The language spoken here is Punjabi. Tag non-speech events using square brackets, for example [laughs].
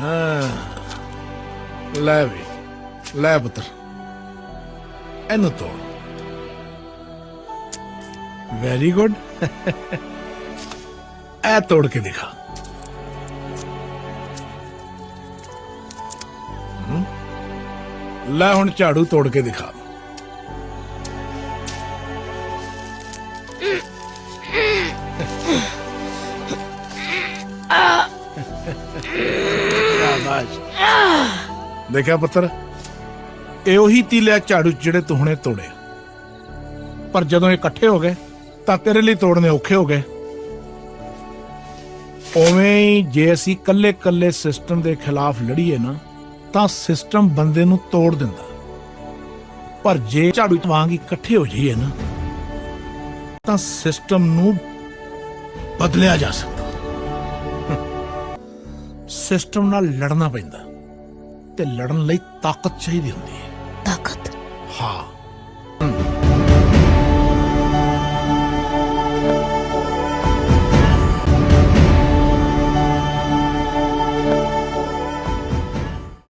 ਹਾਂ। ਲੈ ਵੀ, ਲੈ ਪੁੱਤਰ। ਇਹਨੂੰ ਤੋੜ। ਵੈਰੀ ਗੁੱਡ ਇਹ ਤੋੜ ਕੇ ਦਿਖਾ। ਲੈ ਹੁਣ ਝਾੜੂ ਤੋੜ ਕੇ ਦਿਖਾ। ਸ਼ਾਬਾਸ਼ [laughs] ਦੇਖਿਆ ਪੁੱਤਰ, ਇਹ ਉਹੀ ਤੀਲਿਆ ਝਾੜੂ ਜਿਹੜੇ ਤੂੰ ਹੁਣੇ ਤੋੜੇ ਪਰ ਜਦੋਂ ਇਹ ਇਕੱਠੇ ਹੋ ਗਏ, ਤਾਂ ਤੇਰੇ ਲਈ ਤੋੜਨੇ ਔਖੇ ਹੋ ਗਏ। ਉਵੇਂ ਹੀ ਜੇ ਅਸੀਂ ਕੱਲੇ-ਕੱਲੇ ਸਿਸਟਮ ਦੇ ਖਿਲਾਫ ਲੜੀਏ ਨਾ, ਤਾਂ ਸਿਸਟਮ ਬੰਦੇ ਨੂੰ ਤੋੜ ਦਿੰਦਾ। ਪਰ ਜੇ ਝਾੜੂ ਵਾਂਗ ਇਕੱਠੇ ਹੋ ਜਾਈਏ ਨਾ, ਤਾਂ ਸਿਸਟਮ ਨੂੰ ਬਦਲਿਆ ਜਾ ਸਕਦਾ। ਸਿਸਟਮ ਨਾਲ ਲੜਨਾ ਪੈਂਦਾ ਤੇ ਲੜਨ ਲਈ ਤਾਕਤ ਚਾਹੀਦੀ ਹੁੰਦੀ ਹੈ। ਤਾਕਤ? ਹਾਂ।